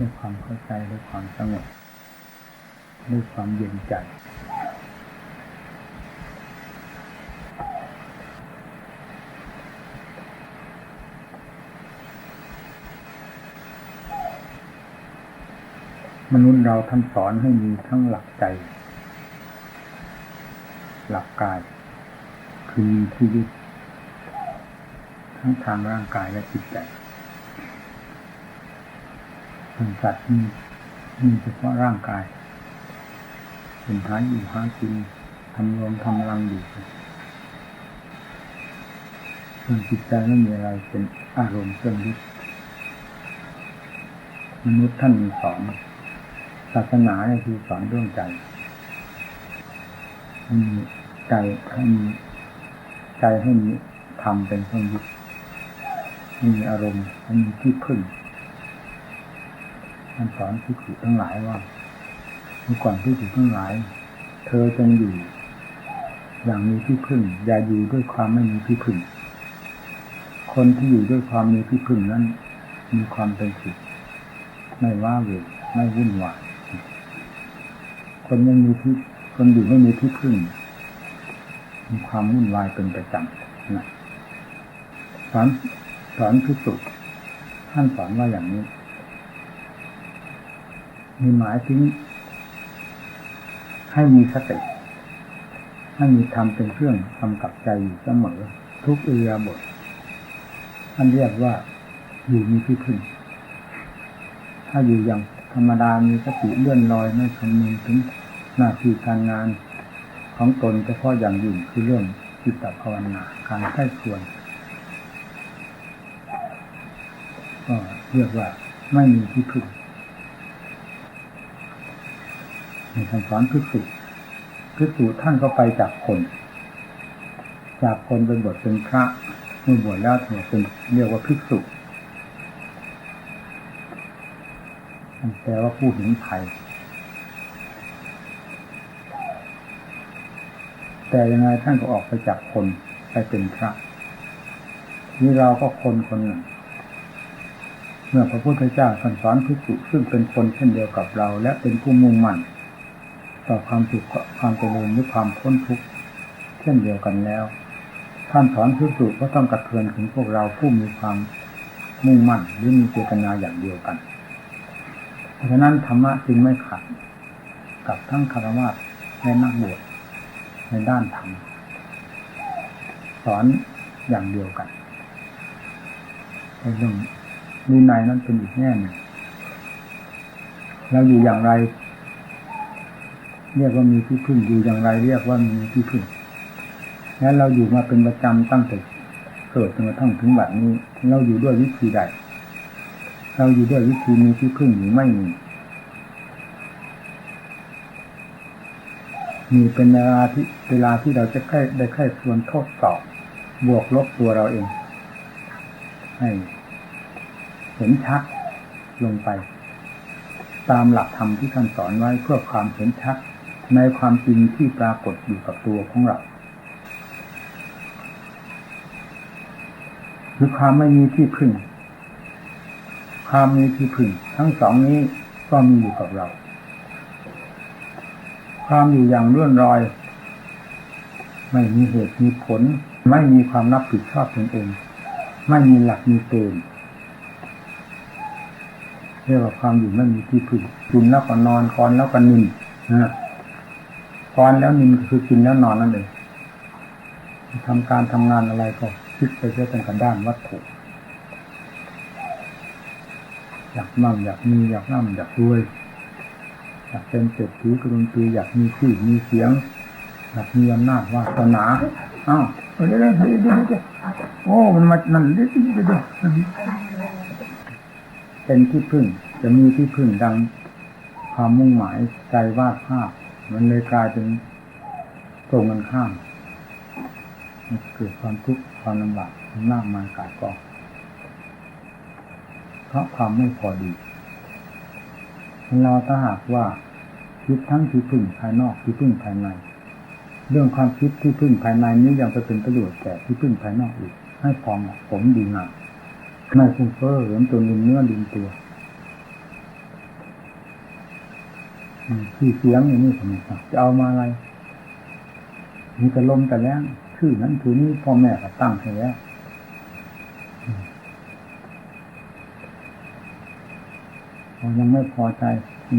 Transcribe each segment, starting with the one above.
ด้วยความเข้าใจด้วยความสงบด้วยความเย็นใจมนุษย์เราท่านสอนให้มีทั้งหลักใจ หลักกาย คือมีที่ยึดทั้งทางร่างกายและจิตใจ ส่วนสัตว์มีมีเฉพาะร่างกายเป็นท้ายอยู่หากินทำรวมทำรังอยู่ส่วนจิตใจไม่มีอะไรเป็นอารมณ์เครื่องยึดมนุษย์ท่านมีสอนศาสนาเนี่ยคือสอนเรื่องใจให้มีใจให้มีใจให้มีธรรมเป็นเครื่องยึดมีอารมณ์ให้มีที่พึ่ง ท่านสอนที่ถูกทั้งหลายว่าเมื่อก่อนที่ถูกทั้งหลาย เธอจงอยู่ อย่างมีที่พึ่ง อย่าอยู่ด้วยความไม่มีที่พึ่ง คนที่อยู่ด้วยความมีที่พึ่งนั้น มีความเป็นสุขไม่ว่าเวรไม่วุ่นวายคนไม่มีที่คนอยู่ไม่มีที่พึ่ง มีความวุ่นวายเป็นประจำนะสอนสอนพิสุท่านสอนว่าอย่างนี้ มีหมายถึง ให้มีสติให้มีธรรมเป็นเครื่องกำกับใจอยู่เสมอทุกเอิริยบท่านเรียกว่าอยู่มีที่พึ่งถ้าอยู่อย่างธรรมดามีสติเลื่อนลอยไม่คำนึงถึงหน้าที่การงานของตนเฉพาะอย่างยิ่งคือเรื่องจิตภาวนาการใช้ควรก็เรียกว่าไม่มีที่พึ่ง ในคำสอนพิสุพิสุท่านก็ไปจากคน จากคนเป็นบทเป็นพระเมื่อบวชแล้วถือเป็นเรียกว่าพิสุมันแปลว่าผู้เห็นภัยแต่ยังไงท่านก็ออกไปจากคนไปเป็นพระ นี่เราก็คนคนหนึ่ง เมื่อพระพุทธเจ้าสอนสอนพิสุซึ่งเป็นคนเช่นเดียวกับเรา และเป็นผู้มุ่งมั่น ต่อความสุขความเจริญหรือความพ้นทุกข์เช่นเดียวกันแล้ว ท่านสอนพิสุก็ต้องกระเทือนถึงพวกเราผู้มีความมุ่งมั่นหรือมีเจตนาอย่างเดียวกัน เพราะฉะนั้นธรรมะจึงไม่ขัดกับทั้งคารวะและนักบวชในด้านธรรมสอนอย่างเดียวกันเรื่องวินัยนั้นเป็นอีกแง่หนึ่งเราอยู่อย่างไร เรียกว่ามีที่พึ่งอยู่อย่างไร เรียกว่ามีที่พึ่งแล้วเราอยู่มาเป็นประจำตั้งแต่เกิดจนกระทั่งถึงบัดนี้ เราอยู่ด้วยวิธีใด เราอยู่ด้วยวิธีมีที่พึ่งหรือไม่มีมีเป็นเวลาที่เวลาที่เราจะใกล้ได้ใกล้ควรทดสอบ บวกลบตัวเราเอง ให้เห็นชัดลงไป ตามหลักธรรมที่ท่านสอนไว้เพื่อความเห็นชัด ในความจริงที่ปรากฏอยู่กับตัวของเราคือความไม่มีที่พึ่ง ความมีที่พึ่ง ทั้งสองนี้ก็มีอยู่กับเรา ความอยู่อย่างเลื่อนรอย ไม่มีเหตุมีผล ไม่มีความรับผิดชอบตนเอง ไม่มีหลักมีเกณฑ์เรียกว่าความอยู่ไม่มีที่พึ่งกินแล้วก็นอนคอนแล้วก็นินนะ คอนแล้วนินคือกินแล้วนอนนั่นเองทำการทำงานอะไรก็คิดไปเรื่อยๆกันด้านวัตถุ อยากมั่งอยากมีอยากร่ำอยากรวย อยากเป็นเศรษฐีกรุงตีอยากมีชื่อมีเสียง อยากมีอำนาจวาสนาอ้าวเดี๋ยวเดี๋ยวเดี๋ยวเดี๋ยวเดี๋ยวโอ้มันมานั่นเดี๋ยวเดี๋ยวเดี๋ยวเป็นที่พึ่งจะมีที่พึ่งดังความมุ่งหมายใจวาดภาพ มันเลยกลายเป็นตรงกันข้ามเกิดความทุกข์ความลำบากมากมายกายกองเพราะความไม่พอดี เราถ้าหากว่าคิดทั้งที่พึ่งภายนอกที่พึ่งภายใน เรื่องความคิดที่พึ่งภายในนี้ยังไปเป็นประโยชน์แก่ที่พึ่งภายนอกอีก ให้พอเหมาะสมดีงามไม่ฟุ้งเฟ้อเหมือนตัวลืมเนื้อลืมตัว อืมคือเสียงอย่างนี้ผมจะเอามาอะไร มีแต่ลมแต่แรงชื่อนั้นถือนี้พ่อแม่ก็ตั้งให้แล้วอืมยังไม่พอใจ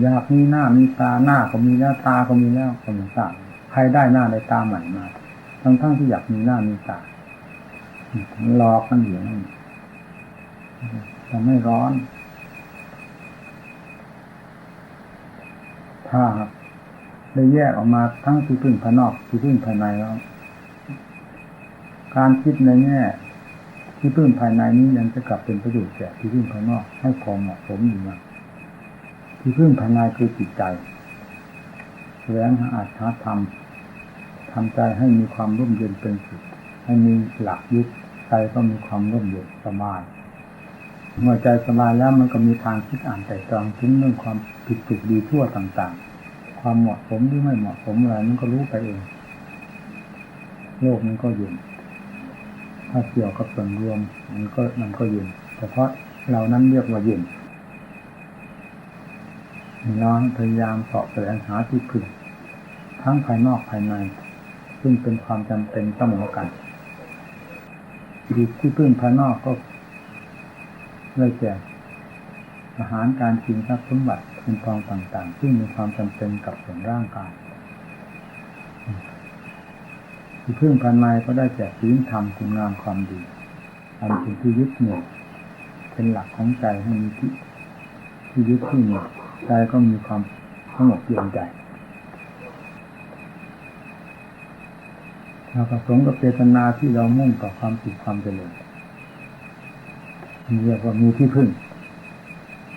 อยากมีหน้ามีตาหน้าก็มีแล้วตาก็มีแล้วก็มือนกันใครได้หน้าได้ตาใหม่มา ทั้งทั้งๆที่อยากมีหน้ามีตาหลอกมันอยู่นั่นจะไม่ร้อน ถ้าได้แยกออกมาทั้งที่พึ่งภายนอกที่พึ่งภายในแล้ว การคิดในแง่ที่พึ่งภายในนี้ยังจะกลับเป็นประโยชน์แก่ที่พึ่งภายนอกให้พอเหมาะสมอยู่นะที่พึ่งภายในคือจิตใจแสวงหาอาจหาธรรมทำใจให้มีความร่มเย็นเป็นสุขให้มีหลักยึดใจก็มีความร่มเย็นสบายเมื่อใจสบายแล้วมันก็มีทางคิดอ่านแต่ตรองถึงเรื่องความ ผิดถูกดีทั่วต่างๆ ความเหมาะสมหรือไม่เหมาะสมอะไรมันก็รู้ไปเอง โลกมันก็เย็นถ้าเกี่ยวกับส่วนรวมมันก็มันก็เย็นแต่เพราะเรานั้นเรียกว่าเย็นเราพยายามสาะแสวงหาที่พึ่งทั้งภายนอกภายใน ซึ่งเป็นความจำเป็นเสมอกันที่พึ่งภายนอกก็ได้แก่ อาหารการกินทรัพย์สมบัติเงินทองต่าง ๆ ซึ่งมีความจำเป็นกับส่วนร่างกายที่พึ่งภายในก็ได้แก่ศีลธรรมคุณงามความดีทำสิ่งที่ยึดเหนี่ยวเป็นหลักของใจให้มีที่ที่ยึดที่เหนี่ยวใจก็มีความสงบเย็นใจเราประสงค์กับเจตนาที่เรามุ่งต่อความสุขความเจริญเรียกว่ามีที่พึ่ง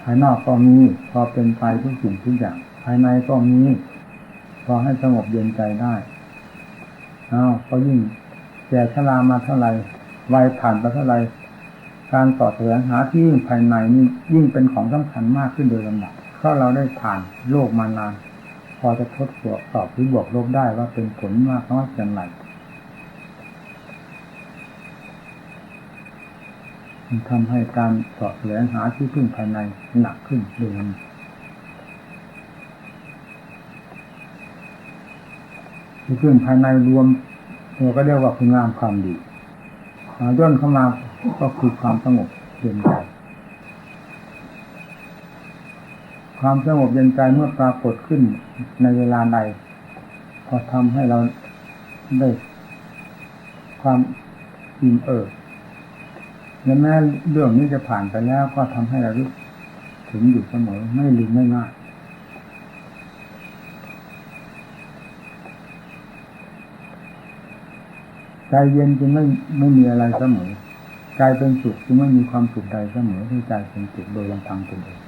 ภายนอกก็มีพอเป็นไปทุกสิ่งทุกอย่าง ภายในก็มีพอให้สงบเย็นใจได้อ้าวก็ยิ่งแก่ชรามาเท่าไหร่วัยผ่านไปเท่าไหร่การต่อแสวงหาที่ยิ่งภายในนี่ยิ่งเป็นของสำคัญมากขึ้นโดยลำดับเพราะเราได้ผ่านโลกมานาน พอจะทดสอบตอบหรือบวกลบได้ว่าเป็นผลมากน้อยเพียงไร มันทำให้การสอบแสวงหาที่พึ่งภายในหนักขึ้นโดยลำที่พึ่งภายในรวมเราก็เรียกว่าคุณงามความดีย่นเข้ามาก็คือความสงบเย็นใจ ความสงบเย็นใจเมื่อปรากฏขึ้นในเวลาใดพอทำให้เราได้ความอิ่มเอิบ และแม้เรื่องนี้จะผ่านไปแล้วก็ทำให้เราถึงอยู่เสมอไม่ลืมไม่ง่ายใจเย็นจึงไม่ไม่มีอะไรเสมอใจเป็นสุขจึงไม่มีความสุขใดเสมอที่ใจเป็นสุขโดยลำพังตนเอง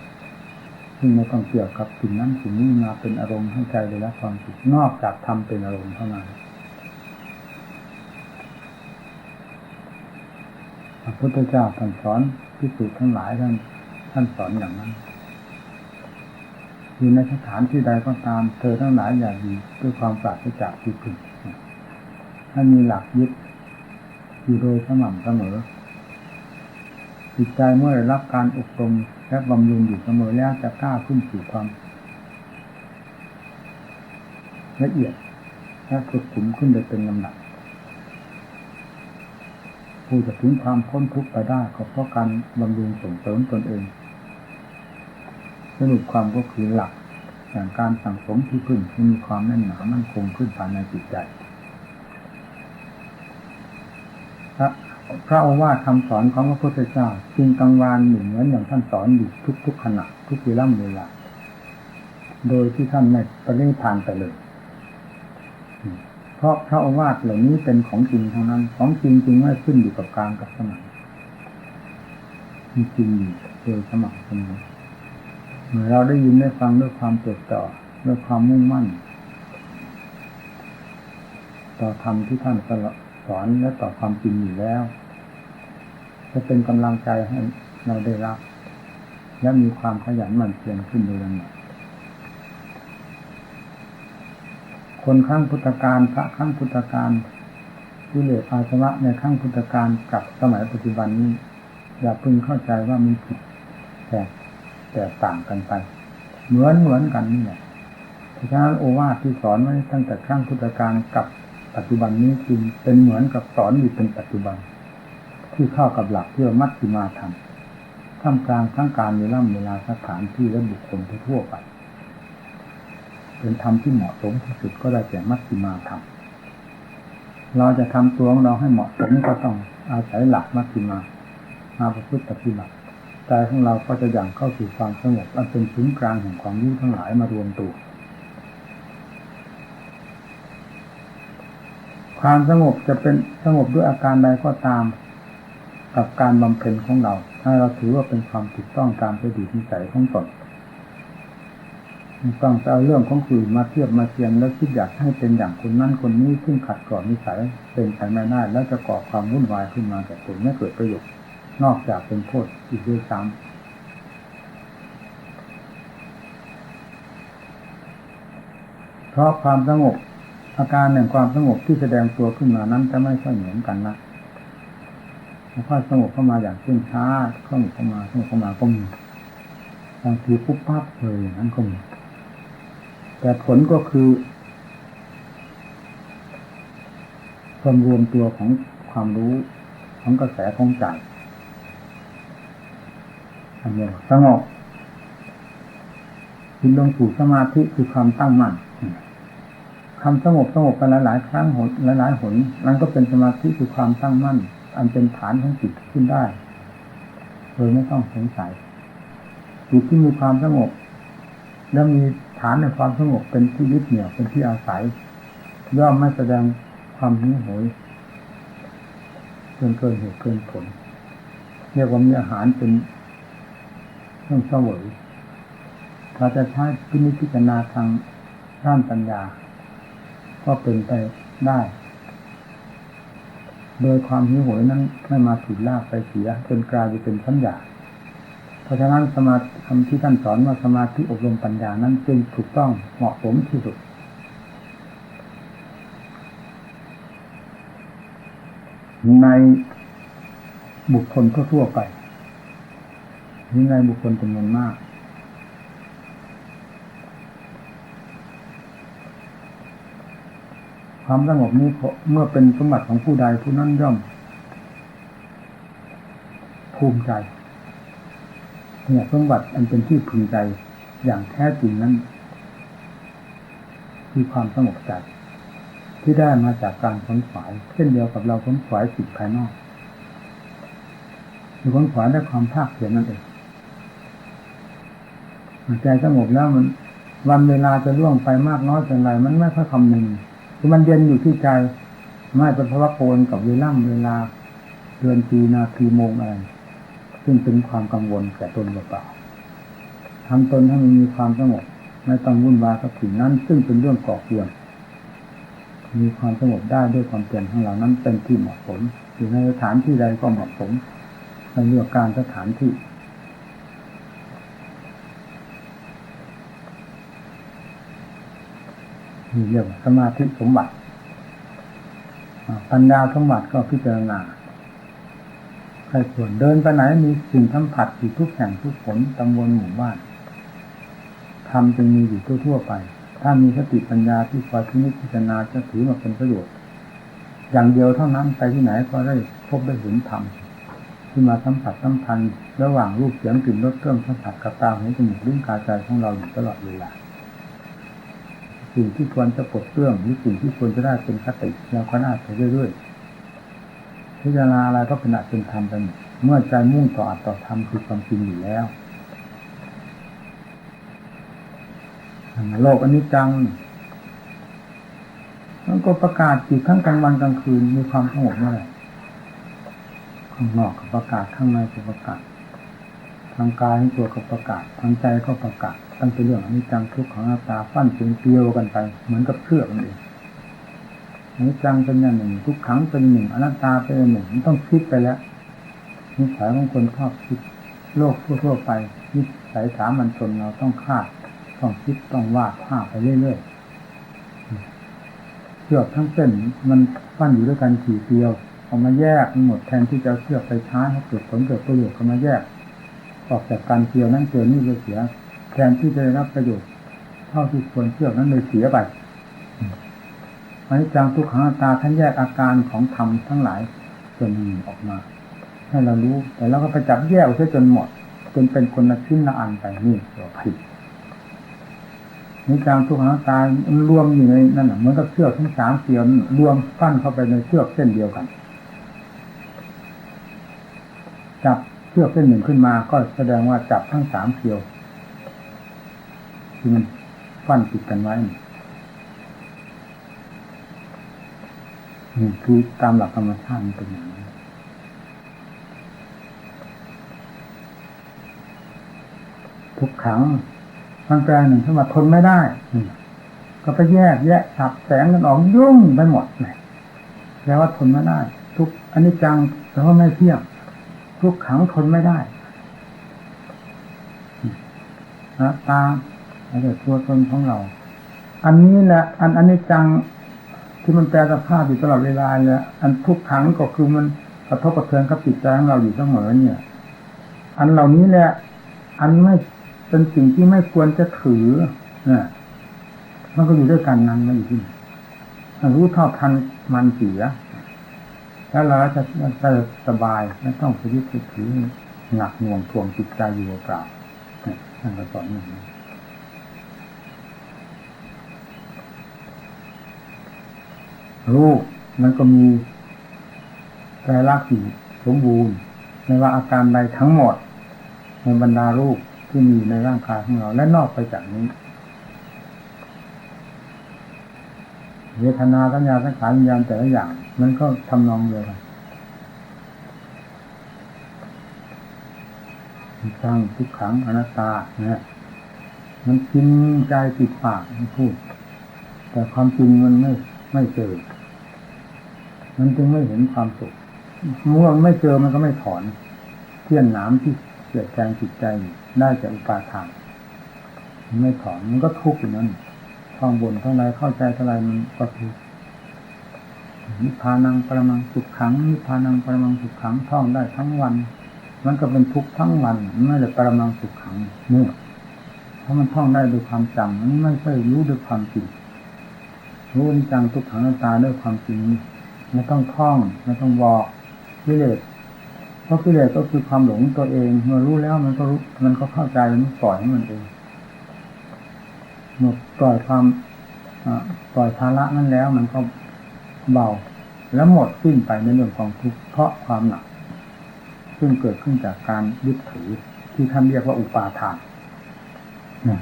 ซึ่งไม่ต้องเกี่ยวกับสิ่งนั้นสิ่งนี้มาเป็นอารมณ์ให้ใจได้รับความสุขนอกจากทำเป็นอารมณ์เท่านั้น พระพุทธเจ้าท่านสอนพิสูจน์ทั้งหลายท่านท่านสอนอย่างนั้นอยู่ในสถานที่ใดก็ตาม เธอทั้งหลายอย่าดีด้วยความปราศจากที่พึ่งถ้ามีหลักยึดอยู่โดยสม่ำเสมอจิตใจเมื่อได้รับการอบรมและบำรุงอยู่เสมอแล้วจะกล้าขึ้นสู่ความละเอียดและสุดขุมขึ้นโดยเป็นลำดับ ผู้จะถึงความพ้นทุกข์ไปได้ก็เพราะการบำรุงส่งเสริมตนเอง สรุปความก็คือหลักอย่างการสั่งสมที่พึ่งที่มีความแน่นหนามั่นคงขึ้นภายในจิตใจพระพระโอวาทคำสอนของพระพุทธเจ้าจริงกังวานหนึ่งเหมือนอย่างท่านสอนอยู่ทุกๆขณะทุกเวลาเวลา โดยที่ท่านไม่ปริพานไปเลย เพราะพระโอวาทเหล่านี้เป็นของจริงท่านั้น ของจริงจริงไม่ขึ้นอยู่กับการกับสมัยมีจริงโดยสมัครเสมอเมื่อเราได้ยินได้ฟังด้วยความจดจ่อด้วยความมุ่งมั่น ต่อธรรมที่ท่านสอนและต่อความจริงอยู่แล้ว จะเป็นกำลังใจให้เราได้รับ และมีความขยันหมั่นเพียรขึ้นโดยลำดับ คนข้างพุทธการพระข้างพุทธการที่เลือาสวะในข้างพุทธการกับสมัยปัจจุบันนี้ อย่าพึงเข้าใจว่ามีผิดแต่แตกต่างกันไป เหมือนเหมือนกันนี่แหละเพราะฉะนั้นโอวาทที่สอนไว้ตั้งแต่ครั้งพุทธกาลกับปัจจุบันนี้จึงเป็นเหมือนกับสอนอยู่เป็นปัจจุบัน ที่เข้ากับหลักที่ว่ามัชฌิมาธรรมท่ามกลางทั้งการเวลาเวลาสถานที่และบุคคลทั่วไป เป็นธรรมที่เหมาะสมที่สุดก็ได้แก่มัชฌิมาธรรมเราจะทำตัวของเราให้เหมาะสมก็ต้องอาศัยหลักมัชฌิมามาประพฤติปฏิบัติใจของเราก็จะอย่างเข้าสู่ความสงบอันเป็นศูนย์กลางแห่งความรู้ทั้งหลายมารวมตัว ความสงบจะเป็นสงบด้วยอาการใดก็ตามกับการบำเพ็ญของเรา ถ้าเราถือว่าเป็นความถูกต้องตามประดิษฐ์นิสัยของต่ ต้องเอาเรื่องของคนอื่นมาเทียบมาเทียงแล้วคิดอยากให้เป็นอย่างคนนั้นคนนี้ซึ่งขัดก่อนนิสัยเป็นไปไม่ได้แล้วจะก่อความวุ่นวายขึ้นมาแก่ตนไม่เกิดประโยชน์นอกจากเป็นโทษอีกด้วยซ้ำเพราะความสงบอาการแห่งความสงบที่แสดงตัวขึ้นมานั้นจะไม่ค่อยเหมือนกันนะค่อยสงบเข้ามาอย่างเช่นช้าเข้าเข้ามาสงบเข้ามาก็มีบางทีปุ๊บปั๊บเลยนั้นก็มี แต่ผลก็คือความรวมตัวของความรู้ของกระแสของใจอันนี้สงบจิตลงสู่สมาธิคือความตั้งมั่นคำสงบสงบกันหลายๆครั้งหนหลายๆหนนั้นก็เป็นสมาธิคือความตั้งมั่น อันเป็นฐานของจิตขึ้นได้โดยไม่ต้องสงสัยจิตที่มีความสงบแล้วมี ฐานในความสงบเป็นที่ยึดเหนี่ยวเป็นที่อาศัย ย่อมไม่แสดงความหิวโหยเกินเกินเหตุเกินผลเรียกว่ามีอาหารเป็นเครื่องเสวยถ้าจะใช้พินิจพิจารณาทางด้านปัญญา ก็เป็นไปได้ โดยความหิวโหยนั้นไม่มาถูกลากไปเสียจนกลายไปเป็นสัญญา เพราะฉะนั้นสมาธิที่ท่านสอนว่าสมาธิอบรมปัญญานั้นจึงถูกต้องเหมาะสมที่สุด ในบุคคลทั่วๆไปนี่ในบุคคลจำนวนมาก ความสงบนี้เมื่อเป็นสมบัติของผู้ใดผู้นั้นย่อมภูมิใจ เนี่ยสมบัติอันเป็นที่พึงใจอย่างแท้จริงนั้นคือความสงบใจที่ได้มาจากการค้นขวายเช่นเดียวกับเราค้นขวายสิ่งภายนอกคือค้นขวายด้วยความภาคเพียรนั่นเองใจสงบแล้วมัน วันเวลาจะล่วงไปมากน้อยเป็นไรมันไม่ค่อยคำนึงคือมันเย็นอยู่ที่ใจไม่เป็นพระโกนกับเวล่ำเวลาเดือนปีนาทีโมงอะไร ซึ่งเป็นความกังวลแก่ตนเปล่าทำตนให้มันมีความสงบไม่ต้องวุ่นวายกับสิ่งนั้น ซึ่งเป็นเรื่องก่อเกวน มีความสงบได้ด้วยความเปลี่ยนของเรานั้นเป็นที่เหมาะสมอยู่ในสถานที่ใดก็เหมาะสมในเรื่องการสถานที่มีเรื่องสมาธิสมบัติปัญญาสมบัติก็พิจารณา ใครส่วนเดินไปไหนมีสิ่งสัมผัสอยู่ทุกแห่งทุกผลตำบลหมู่บ้านทำจึงมีอยู่ทั่วๆไป ถ้ามีสติปัญญาที่คอยพิจิจารณาจะถือมาเป็นประโยชน์ อย่างเดียวเท่านั้นไปที่ไหนก็ได้พบได้เห็นธรรมที่มาสัมผัสสัมพันธ์ระหว่างรูปเสียงกลิ่นรสเครื่องสัมผัสกับตาหูจมูกลิ้นกายใจของเราอยู่ตลอดเวลาสิ่งที่ควรจะปลดเปลื้องหรือสิ่งที่ควรจะได้เป็นคติเราก็น่าไปเรื่อยๆ พิจารณาอะไรก็เป็นอัตเป็นธรรมไปหมดเมื่อใจมุ่งต่ออัตต่อธรรมคือความจริงอยู่แล้วโลกอันนี้จังมันก็ประกาศอยู่ทั้งกลางวันกลางคืนมีความสงบเมื่อไหร่ข้างนอกก็ประกาศข้างในก็ประกาศทางกายทั้งตัวก็ประกาศทางใจก็ประกาศตั้งแต่เรื่องอนิจจังทุกของหน้าตาฟั่นเป็นเกลียวกันไป เหมือนกับเชือกนั่นเอง อนิจจังเป็นอย่างหนึ่ง ทุกขังเป็นหนึ่งอนัตตาเป็นหนึ่งมันต้องคิดไปแล้วนิสัยของคนชอบคิด โลกทั่วๆไปนิสัยสามัญชนเราต้องคาดต้องคิดต้องวาดภาพไปเรื่อยๆเชือกทั้งเส้นมันฟั่นอยู่ด้วยกันขี่เกลียวเอามาแยกหมดแทนที่จะเชือกไปใช้ให้เกิดผลเกิดประโยชน์ก็มาแยก ออกจากการเกลียวนั่นเกลียวนี่เลยเสีย แทนที่จะได้รับประโยชน์เท่าที่ควรเชือกนั้นเลยเสียไป อันนี้จังทุกขังตาท่านแยกอาการของธรรมทั้งหลายส่วนหนึ่งออกมา ให้เรารู้ แต่เราก็ไปจับแยกเสียจนหมด จนเป็นคนละชิ้นละอันไปนี่ตัวผิดนี่การทุกขังอนัตารวมอยู่ในนั่นแหะเหมือนกับเชือกทั้งสามเสียวรวมปั้นเข้าไปในเชือกเส้นเดียวกัน จับเชือกเส้นหนึ่งขึ้นมา ก็แสดงว่าจับทั้งสามเสียวที่มันปั้นติดกันไว้ คือตามหลักธรรมชาติมันเป็นอย่างนี้ทุกครั้งมันแปลหนึ่งขึ้นมาทนไม่ได้ก็ไปแยกแยกฉับแสงกันออกยุ่งไปหมดเลยแปลว่าทนไม่ได้ ทุกอันนี้จังแต่ว่าไม่เที่ยงทุกขังทนไม่ได้นะตาอะไรตัวตนของเรา อันนี้แหละอันอันนี้จัง ที่มันแปลสภาพอยู่ตลอดเวลาเนี่ยอันทุกครั้งก็คือมันกระทบกระเทือนกับจิตใจของเราอยู่เสมอเนี่ย อันเหล่านี้แหละอันไม่เป็นสิ่งที่ไม่ควรจะถือเนี่ยมันก็อยู่ด้วยกันนั้นไม่อยู่ที่ไหนรู้เท่าทันมันเสียแล้วเราจะจะสบายไม่ต้องไปยึดถือหนักหน่วงทวงจิตใจอยู่เปล่านี่นก็สอนอย่างนี้ รูปมันก็มีไตรลักษณ์สมบูรณ์ไม่ว่าอาการใดทั้งหมด ในบรรดารูปที่มีในร่างกายของเราและนอกไปจากนี้ เวทนาสัญญาสังขารวิญญาณแต่ละอย่าง มันก็ทำนองเดียวกันสร้างทุกขังอนัตตาเนี่ยมันกินใจติดปากมันพูด แต่ความจริงมันไม่ไม่เจอ มันจึงไม่เห็นความสุขเมื่อไม่เจอมันก็ไม่ถอนเที่ยนหนามที่เกิดแทงจิตใจได้จากอุปาทานมันไม่ถอนมันก็ทุกข์อยู่นั้นท่องบนเท่าไรเข้าใจเท่าไรมันก็ทุกข์นิพพานังปรมังสุขขังนิพพานังปรมังสุขขังท่องได้ทั้งวัน มันก็เป็นทุกข์ทั้งวันไม่ได้ปรมังสุขขังเนี่ยเพราะมันท่องได้ด้วยความจำมันไม่ใช่รู้ด้วยความจริงรู้จังทุกขังตาด้วยความจริง ไม่ต้องท่องไม่ต้องบอกกิเลสเพราะกิเลสก็คือความหลงตัวเองเมื่อรู้แล้วมันก็รู้มันก็เข้าใจมันปล่อยให้มันเองหมดปล่อยความปล่อยภาระนั้นแล้ว มันก็เบา แล้วหมดสิ้นไปในเรื่องของทุกข์เพราะความหนัก ซึ่งเกิดขึ้นจากการยึดถือที่ท่านเรียกว่าอุปาทานนี่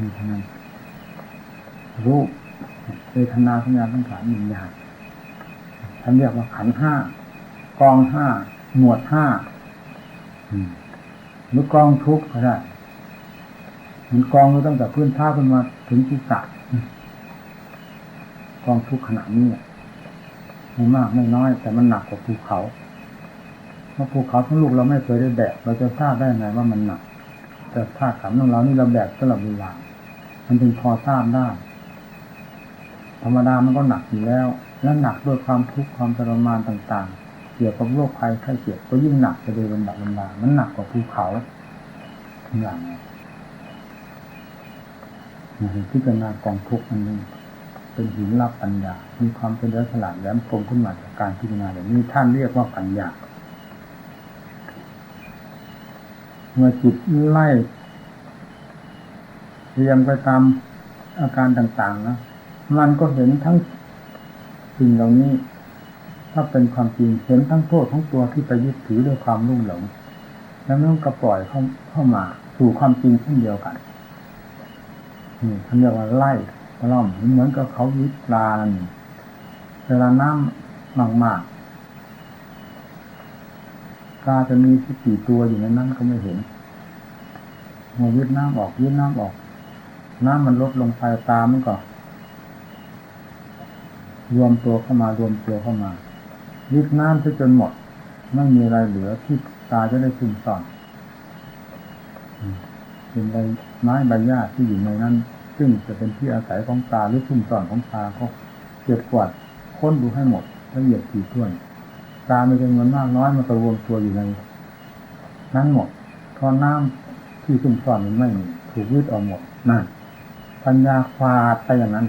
มีเท่านั้นรูปเวทนาสัญญาสังขารวิญญาณ ท่านเรียกว่าขันห้ากองห้าหมวดห้าหรือกองทุกข์ก็ได้มันกองตั้งแต่พื้นท่าขึ้นมาถึงที่สักกองทุกข์ขนาดนี้ไม่มากไม่น้อย แต่มันหนักกว่าภูเขาเพราะภูเขาทั้งลูกเราไม่เคยได้แบกเราจะทราบได้ไงว่ามันหนัก แต่ธาตุขันของเรานี่เราแบกตลอดเวลามันจึงพอทราบได้ธรรมดามันก็หนักอยู่แล้ว และหนักด้วยความทุกข์ความทรมานต่างๆ เกี่ยวกับโรคภัยไข้เจ็บก็ยิ่งหนักไปโดยลำดับลำดามันหนักกว่าภูเขาทุกอย่างพิจารณากองทุกข์อันนี้เป็นหินรับปัญญา มีความเป็นเลักษณะแหลมคมขึ้นมาจากการพิจารณาแบบนี้ท่านเรียกว่าปัญญา เมื่อจิตไล่เรียงไปตามอาการต่างๆนะ มันก็เห็นทั้ง สิ่งเหล่านี้ ถ้าเป็นความจริงเห็นทั้งโทษทั้งตัวที่ไปยึดถือด้วยความรุ่งหลง แล้วมันก็ปล่อยเข้าเข้ามาสู่ความจริงเช่นเดียวกันนี่ท่านเรียกว่าไล่ตล่อมเหมือนกับเขายึดปลานั่นเวลาน้ำมากๆปลาจะมีสักกี่ตัวอยู่ในนั้นก็ไม่เห็นมื่อยึดน้ำออกยึดน้ำออก น้ำมันลดลงไปตามันก็ รวมตัวเข้ามารวมตัวเข้ามายึดน้ำไปจนหมดไม่มีอะไรเหลือที่ตาจะได้ซึมซ่อนเป็นใบไม้ใบหญ้าที่อยู่ในนั้น ซึ่งจะเป็นที่อาศัยของตาหรือซุ่มซ่อนของตาเขาเก็บกวาดค้นดูให้หมดละเอียดถี่ถ้วน ตาไม่เป็นมันมากน้อยมันก็รวมตัวอยู่ในนั้นหมดพอน้ำที่ซุ่มซ่อนมันไม่ถูกยึดออกหมดนั่นปัญญาควาไปอย่างนั้น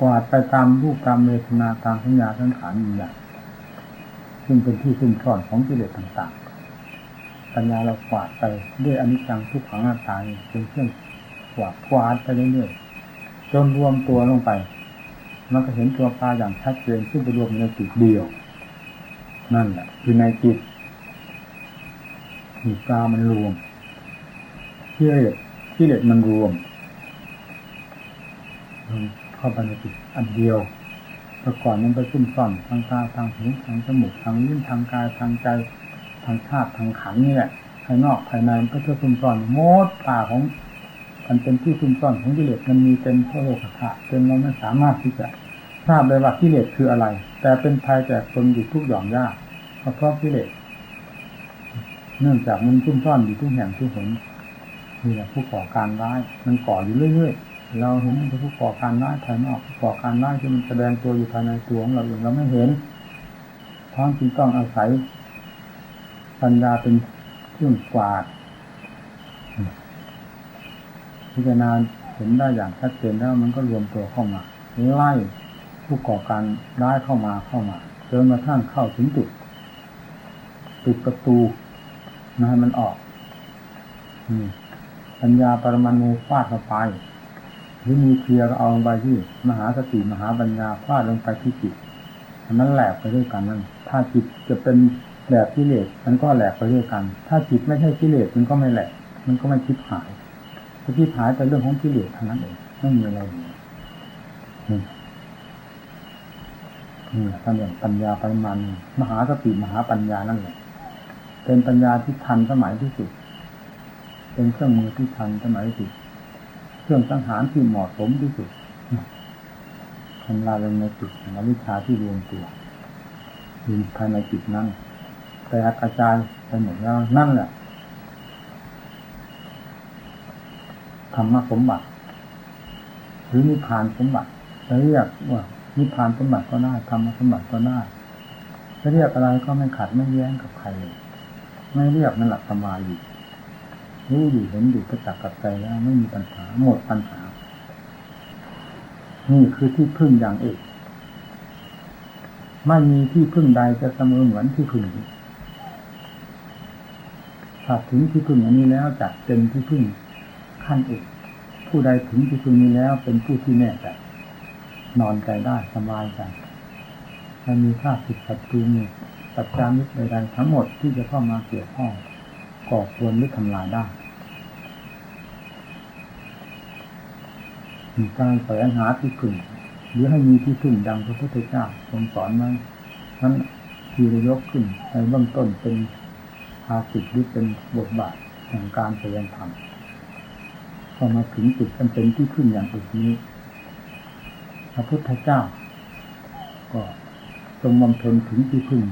กวาดไปตามรูปตามเวทนาตามสัญญาสังขารมีอย่างซึ่งเป็นที่ซึ่งซ่อนของกิเลสต่างๆ ปัญญาเรากวาดไปด้วยอนิจจังทุกขังหน้าตาเป็นเครื่องกวาดกวาดไปเรื่อยๆจนรวมตัวลงไป มันก็เห็นตัวปลาอย่างชัดเจนซึ่งไปรวมในจิตเดียว นั่นแหละคือในจิตมีปลามันรวมกิเลสกิเลสมันรวม เข้าไปในจิตอันเดียวแต่ก่อนมันไปซุ่มซ่อนทางตาทางหูทางจมูกทางลิ้นทางกายทางใจทางธาตุทางขันนี่แหละภายนอกภายในมันก็จะซุ่มซ่อนโมดป่าของมันเป็นที่ซุ่มซ่อนของกิเลสมันมีเต็มทั่วโลกธาตุจนเราไม่สามารถที่จะทราบเลยว่ากิเลสคืออะไร แต่เป็นภัยแต่คนอยู่ทุกหย่อมย่าเพราะกิเลสเนื่องจากมันซุ่มซ่อนอยู่ทุกแห่งทุกหนนี่แหละผู้ก่อการร้ายมันก่ออยู่เรื่อยๆ เราเห็นผู้ก่อการร้ายภายนอกผู้ก่อการร้ายที่มันแสดงตัวอยู่ภายในตัวของเราเองเราไม่เห็นท้องจึงต้องอาศัยปัญญาเป็นเครื่องกวาดพิจารณาเห็นได้อย่างชัดเจนแล้วมันก็รวมตัวเข้ามาไล่ผู้ก่อการร้ายเข้ามาเข้ามาจนกระทั่งเข้าถึงจุดปิดประตูไม่ให้มันออกปัญญาปรมาณูฟาดเข้าไป รือมีเคลียร์เอาลงไปที่มหาสติมหาปัญญาฟาลงไปที่จิตนั้นแหลกไปด้วยกันนั่นถ้าจิตจะเป็นแบบกิเลสมันก็แหลกไปด้วยกัน ถ้าจิตไม่ใช่กิเลสมันก็ไม่แหลก มันก็ไม่คิดหายถ้าคิดหายเป็นเรื่องของกิเลสเท่านั้นเองไม่มีอะไรเลยนี่นี่ท่านเรียกปัญญาปรมาณมหาสติมหาปัญญานั่นแหละเป็นปัญญาที่ทันสมัยที่สุด เป็นเครื่องมือที่ทันสมัยที่สุด เครื่องสังหารที่เหมาะสมที่สุดทำลายลงในจิตของวิชาที่รวมตัวอยู่ภายในจิตนั้นแต่กระจายไปหมดแล้วนั่นแหละธรรมสมบัติ หรือนิพพานสมบัติจะเรียกว่านิพพานสมบัติก็ได้ธรรมสมบัติก็ได้จะเรียกอะไรก็ไม่ขัดไม่แย้งกับใครเลยไม่เรียกนั่นหลักสมาอยู่ รู้อยู่เห็นอยู่กระจักกับใจแล้วไม่มีปัญหาหมดปัญหา นี่คือที่พึ่งอย่างเอกไม่มีที่พึ่งใดจะเสมอเหมือนที่พึ่งนี้ถ้าถึงที่พึ่งอันนี้แล้วจัดเป็นที่พึ่งขั้นเอกผู้ใดถึงที่พึ่งนี้แล้วเป็นผู้ที่แน่ใจนอนใจได้สบายใจไม่มีค่าผิดศัตรูมีปัจจามิตรใดๆทั้งหมดที่จะเข้ามาเกี่ยวข้อง ก่อควรหรือทำลายได้มีการแสวงหาที่พึ่งหรือให้มีที่พึ่งดังพระพุทธเจ้าทรงสอนไว้นั้นที่ระยกขึ้นในเบื้องต้นเป็นภาสิทหรือเป็นบทบาทแห่งการแสดงธรรมพอมาถึงจุดกันเป็นที่พึ่งอย่างอื่นนี้ พระพุทธเจ้า ก็ทรงบำเพ็ญถึงที่พึ่ง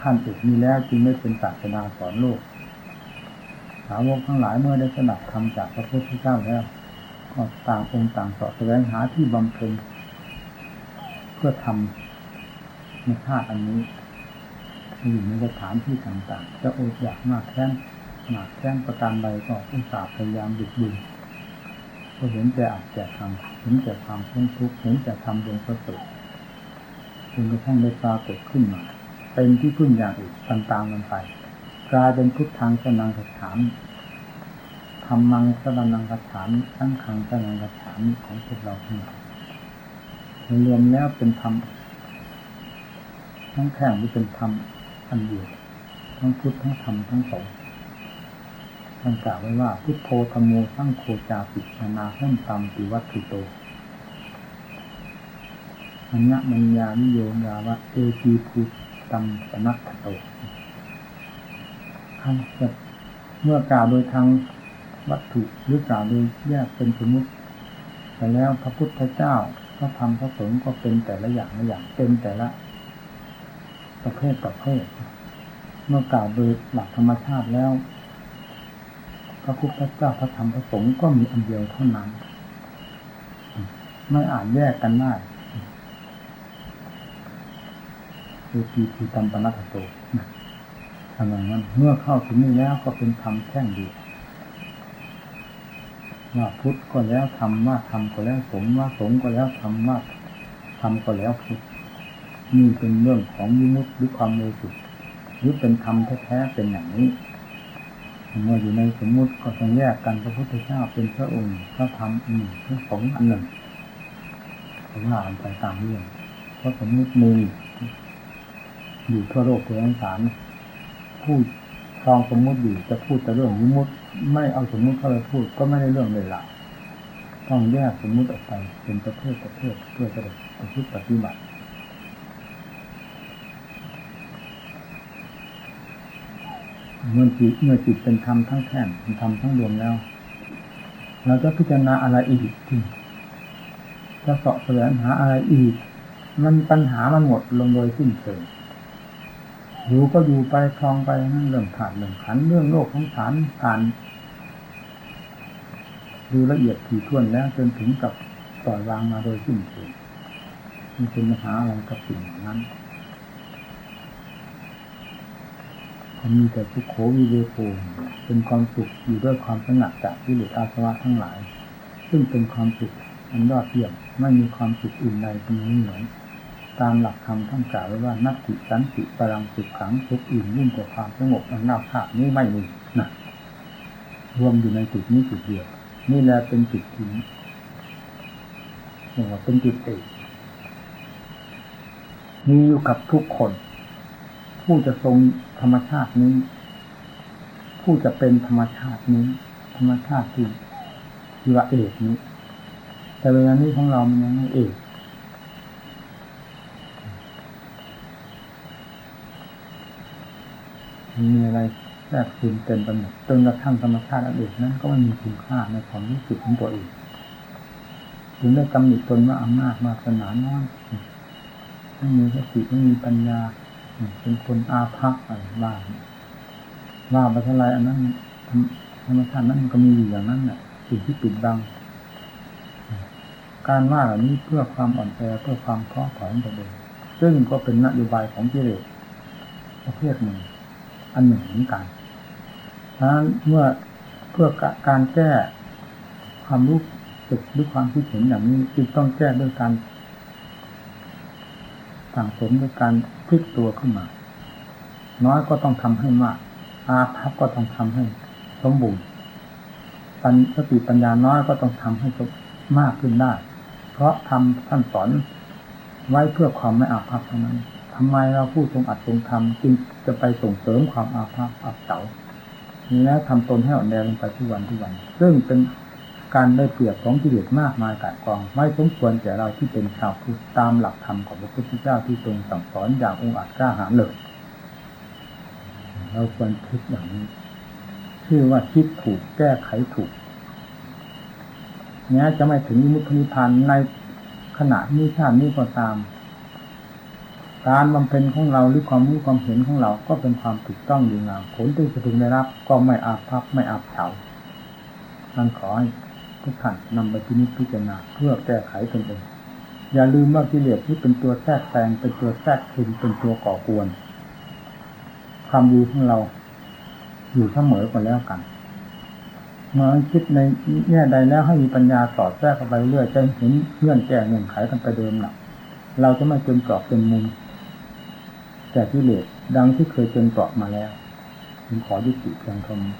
ขั้นเอกนี้แล้วจึงไม่เป็นศาสนาสอนโลก สาวกทั้งหลายเมื่อได้สนับธรรมจากพระพุทธเจ้าแล้วก็ต่างองค์ต่างสอบแสวงหาที่บำเพ็ญเพื่อทำในชาติอันนี้อยู่ในสถานที่ต่างๆ จะอดอยากมากแค้นหนักแค้นประการใดก็อุตส่าห์พยายามดึกดึงก็เห็นแต่อาจแต่ทำเห็นแต่ความทุกข์ทุกข์เห็นแต่ทำดวงประเสริฐจนกระทั่งได้ปรากฏขึ้นมา เป็นที่พึ่งอย่างอื่นต่างๆกันไป กลายเป็นพุทธังสนังกระถามธรรมังสนังกระถามทั้งขังสนังกระถามของพวกเราทั้งหลายรวมแล้วเป็นธรรมทั้งแท่งที่เป็นธรรมอันเดียวทั้งพุทธทั้งธรรมทั้งสองท่านกล่าวไว้ว่าพุทโธธรรมโมทั้งโคจาปินานาหุ่นตามติวัตถุโตอัญญมัญญานิโยยาวะเอจีภูตัมปนัตโต ท่านจะเมื่อกล่าวโดยทางวัตถุหรือกล่าวโดยแยกเป็นสมมติไปแล้วพระพุทธเจ้าพระธรรมพระสงฆ์ก็เป็นแต่ละอย่างละอย่างเป็นแต่ละ ประเภทประเภท เมื่อกล่าวโดยหลักธรรมชาติแล้ว พระพุทธเจ้าพระธรรมพระสงฆ์ก็มีอันเดียวเท่านั้น ไม่อาจแยกกันได้คือทีทีตัมปนัตโต ทำอย่างนั้น เมื่อเข้าถึงนี้แล้วก็เป็นธรรมแท่งเดียวว่าพุทธก็แล้วธรรมว่าธรรมก็แล้วสงฆ์ว่าสงฆ์ก็แล้วธรรมว่าธรรมก็แล้วพุทธนี่เป็นเรื่องของวิมุตหรือความบริสุทธิ์หรือเป็นธรรมแท้ๆเป็นอย่างนี้เมื่ออยู่ในสมมุติก็ต้องแยกกันพระพุทธเจ้าเป็นพระองค์พระธรรมอันหนึ่งพระสงฆ์อันหนึ่งผมว่ากันไปตามเรื่องเพราะสมมุติมีอยู่ทั่วโลกทั่วทั้งสาร พูดครองสมมุติอยู่จะพูดแต่เรื่องวิมุติ ไม่เอาสมมุติเข้าไปพูดก็ไม่ได้เรื่องเลยละต้องแยกสมมุติออกไปเป็นประเภทประเภทเพื่อจะได้ประพฤติปฏิบัติเมื่อจิตเมื่อจิตเป็นธรรมทั้งแท่นเป็นธรรมทั้งรวมแล้วเราจะพิจารณาอะไรอีกที่จะสาะแสวงหาอะไรอีก มันปัญหามันหมดลงโดยสิ้นเชิง อยู่ก็อยู่ไปคลองไปนั่นเรื่องขาดเรื่องขันเรื่องโลกของฐานการดูละเอียดถี่ถ้วนแล้วจนถึงกับปล่อยวางมาโดยสิ้นเชิงมันเป็นปัญหาอะไรกับสิ่งเหล่านั้นมีแต่ทุกโขวิเวโกเป็นความสุขอยู่ด้วยความสงัดจากวิเลศอาสวะทั้งหลาย ซึ่งเป็นความสุขอันยอดเยี่ยมไม่มีความสุขอื่นใดเป็นนี้เหมือน ตามหลักธรรมท่านกล่าวไว้ว่านัตติสันติปรังสุขขังสุขอื่นยิ่งกว่าความสงบอันน่าภาคนี้ไม่มีนะรวมอยู่ในจุดนี้จุดเดียว นี่แหละเป็นจุดที่เรียกว่าเป็นจุดเอกมีอยู่กับทุกคน ผู้จะทรงธรรมชาตินี้ ผู้จะเป็นธรรมชาตินี้ ธรรมชาติที่ที่ว่าเอกนี้ แต่เวลานี้ของเรามันยังไม่เอก มีอะไรแทรกซึมเต็มไปหมดจนกระทั่งธรรมชาติอันเอกนั้นก็ไม่มีคุณค่าในความรู้สึกของตัวเองถึงได้กำหนดตนว่าอำนาจมาสนาน้อยไม่มีสติไม่มีปัญญา เป็นคนอาภัพอะไรบ้างว่าไปเท่าไรอันนั้นธรรมชาตินั้นก็มีอยู่อย่างนั้นแหละสิ่งที่ปิดบัง การว่าเหล่านี้เพื่อความอ่อนแอเพื่อความท้อถอยตัวเองซึ่งก็เป็นนโยบายของกิเลสประเภทหนึ่ง อันหนึ่งเหมือนกันดังนั้นเมื่อเพื่อการแก้ความรู้สึกหรือความคิดเห็นอย่างนี้จึงต้องแก้ด้วยการสั่งสมด้วยการพลิกตัวขึ้นมา น้อยก็ต้องทำให้มาก อาภัพก็ต้องทำให้สมบูรณ์ปัญสติปัญญาน้อยก็ต้องทำให้มากขึ้นได้ เพราะทำท่านสอนไว้เพื่อความไม่อาภัพเท่านั้น ทำไมเราผู้ทรงอัดทรงทำจึงจะไปส่งเสริมความอาภัพอับเฉานี้แล้วทำตนให้อ่อนแอลงไปทุกวันทุกวัน ซึ่งเป็นการได้เปรียบของกิเลสมากมายกายกอง ไม่สมควรแก่เราที่เป็นชาวพุทธตามหลักธรรมของพระพุทธเจ้าที่ทรงสั่งสอนอย่างองค์อาจกล้าหาญเลยเราควรคิดอย่างนี้ชื่อว่าคิดถูกแก้ไขถูกแม้ยจะไม่ถึงมุขนิพพานในขณะนี้ชาตินี้ก็ตาม การบำเพ็ญของเราหรือความรู้ความเห็นของเราก็เป็นความถูกต้องดีงามผลที่จะพึงได้รับก็ไม่อาภัพไม่อาเฉาท่านขอให้ทุกท่านนำไปพินิจพิจารณาเพื่อแก้ไขตนเองอย่าลืมว่ากิเลสที่เป็นตัวแทรกแซงเป็นตัวแทรกซึมเป็นตัวก่อกวน ความดีของเรา อยู่เสมอกันแล้วกันเมื่อคิดในแง่ใดแล้วให้มีปัญญาสอดแทรกเข้าไปเรื่อยจะเห็นเงื่อนแก้เงื่อนไขกันไปเดิมหนักเราจะไม่เป็นกรอบเป็นมุม แต่กิเลสดังที่เคยเป็นกรอบมาแล้วผมขอยุติเพียงเท่านี้